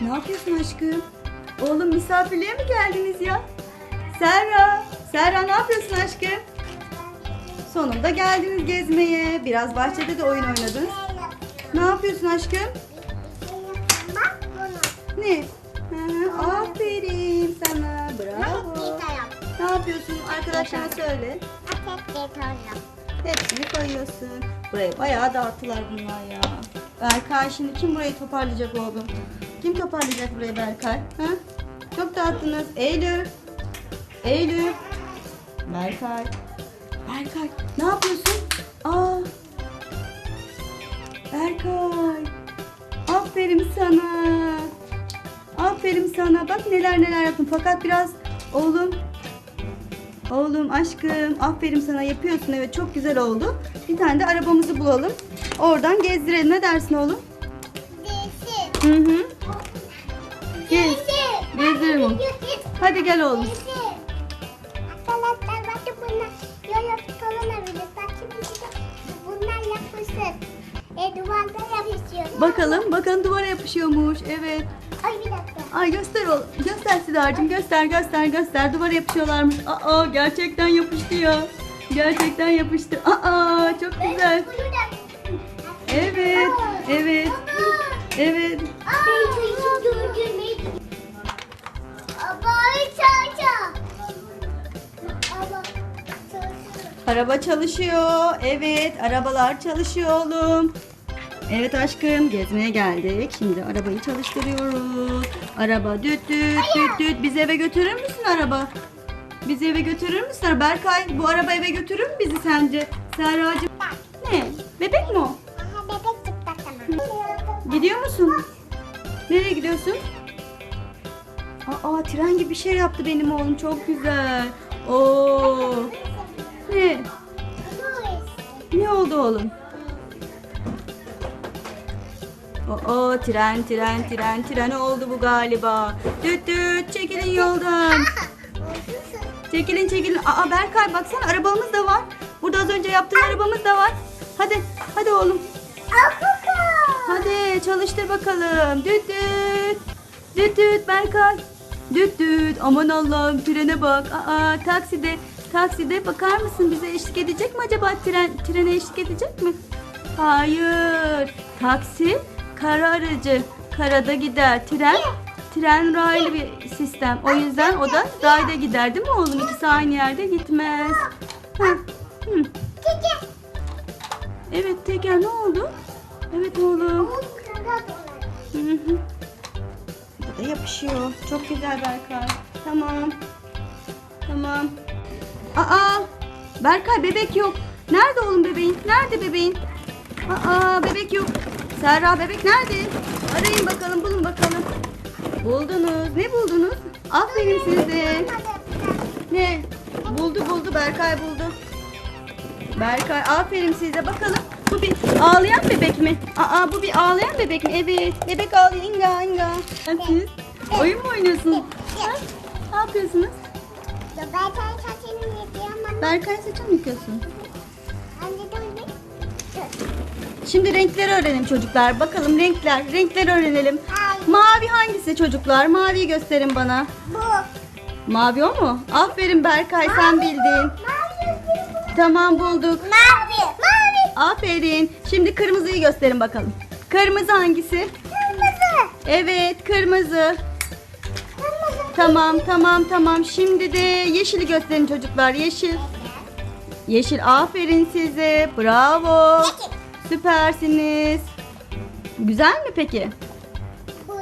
Ne yapıyorsun aşkım? Oğlum misafirliğe mi geldiniz ya? Serra, Serra ne yapıyorsun aşkım? Sonunda geldiniz gezmeye. Biraz bahçede de oyun oynadınız. Ne yapıyorsun aşkım? Bak bunu. Ne? Hı, aferin sana. Bravo. Ne yapıyorsun? Arkadaşlarına söyle. Hepsini koyuyorsun. Burayı bayağı dağıttılar bunlar ya. Berkay şimdi kim burayı toparlayacak oğlum? Kim toparlayacak burayı Berkay? Ha? Çok dağıttınız. Eylül. Eylül. Berkay. Berkay ne yapıyorsun? Aa. Berkay. Aferin sana. Aferin sana. Bak neler neler yaptın. Fakat biraz oğlum Oğlum aşkım aferin sana yapıyorsun evet çok güzel oldu. Bir tane de arabamızı bulalım. Oradan gezdirelim ne dersin oğlum? Hı hı. Gez. Gezdirelim oğlum. Hadi gel oğlum. Arkadaşlar bakın bunlar yoyo kullanabilir. Bakın bunlar yapışır. E, duvarda yapışıyor. Bakalım bakalım duvara yapışıyormuş evet. Ay bir dakika. Ay göster oğlum. Göster Sidar'cığım göster göster göster. Duvara yapışıyorlarmış. Aa gerçekten yapıştı ya. Gerçekten yapıştı. Aa çok güzel. Evet. Evet. Evet. Araba çalışıyor. Evet, arabalar çalışıyor oğlum. Evet aşkım, gezmeye geldik. Şimdi arabayı çalıştırıyoruz. Araba düt düt düt düt. Bizi eve götürür müsün araba? Bizi eve götürür müsün? Berkay, bu araba eve götürür mü bizi sence? Serracığım. Ne? Bebek mi o? Aha, bebek çıktı sana. Gidiyor musun? Nereye gidiyorsun? Aa, tren gibi bir şey yaptı benim oğlum. Çok güzel. Oo. Ne? Ne oldu oğlum? Oo tren tren tren tren oldu bu galiba. Düt düt çekilin yoldan. Çekilin çekilin. Aa Berkay baksana arabamız da var. Burada az önce yaptığın arabamız da var. Hadi hadi oğlum. Hadi çalıştır bakalım. Düt düt. Düt düt Berkay. Düt düt. Aman Allah'ım trene bak. Aa takside. Takside bakar mısın bize eşlik edecek mi acaba tren trene eşlik edecek mi? Hayır. Taksi kara aracı. Karada gider. Tren tren raylı bir sistem. O yüzden o da rayda gider değil mi oğlum? İkisi aynı yerde gitmez. Evet Teker ne oldu? Evet oğlum. Hı hı. Bu da yapışıyor. Çok güzel Berkay. Tamam. Tamam. Aa! Berkay bebek yok. Nerede oğlum bebeğin? Nerede bebeğin? Aa bebek yok. Serra bebek nerede? Arayın bakalım bulun bakalım. Buldunuz. Ne buldunuz? Aferin size. Ne? Buldu buldu Berkay buldu. Berkay aferin size bakalım. Bu bir ağlayan bebek mi? Aa bu bir ağlayan bebek mi? Evet. Bebek ağlıyor. İnga inga. Siz oyun mu oynuyorsunuz? Ha? Ne yapıyorsunuz? Berkay saçını mı yıkıyorsun? Şimdi renkleri öğrenelim çocuklar. Bakalım renkler. Renkleri öğrenelim. Mavi hangisi çocuklar? Maviyi gösterin bana. Mavi o mu? Aferin Berkay sen bildin. Tamam bulduk. Mavi. Mavi. Aferin. Şimdi kırmızıyı gösterin bakalım. Kırmızı hangisi? Kırmızı. Evet kırmızı. Kırmızı. Tamam tamam tamam. Şimdi de yeşili gösterin çocuklar. Yeşil. Yeşil aferin size. Bravo. Yeşil. Süpersiniz. Güzel mi peki? Bu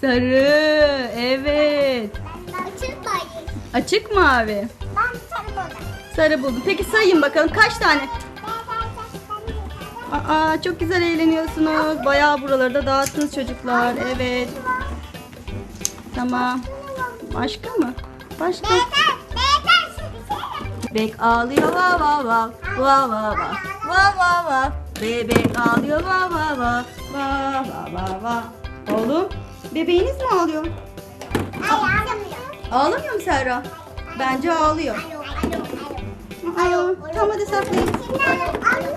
sarı. Evet. Açık bayım. Açık mavi. Ben sarı buldum. Sarı buldum. Peki sayın bakalım kaç tane? Aa çok güzel eğleniyorsunuz. Bayağı buraları da dağıttınız çocuklar. Evet. Tamam. Başka mı? Başka? Bebek ağlıyor va va va va va va va va va Bebek ağlıyor va va va va va va va Oğlum bebeğiniz mi ağlıyor? Ağlamıyor mu Serra? Bence ağlıyor. Aa, tamam hadi saklayın. Ağlamıyor.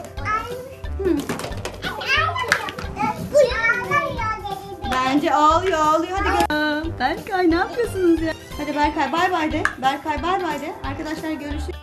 Bence ağlıyor ağlıyor. Hadi gel. Berkay ne yapıyorsunuz ya? Hadi Berkay bay bay de. Berkay bay bay de. Arkadaşlar görüşürüz.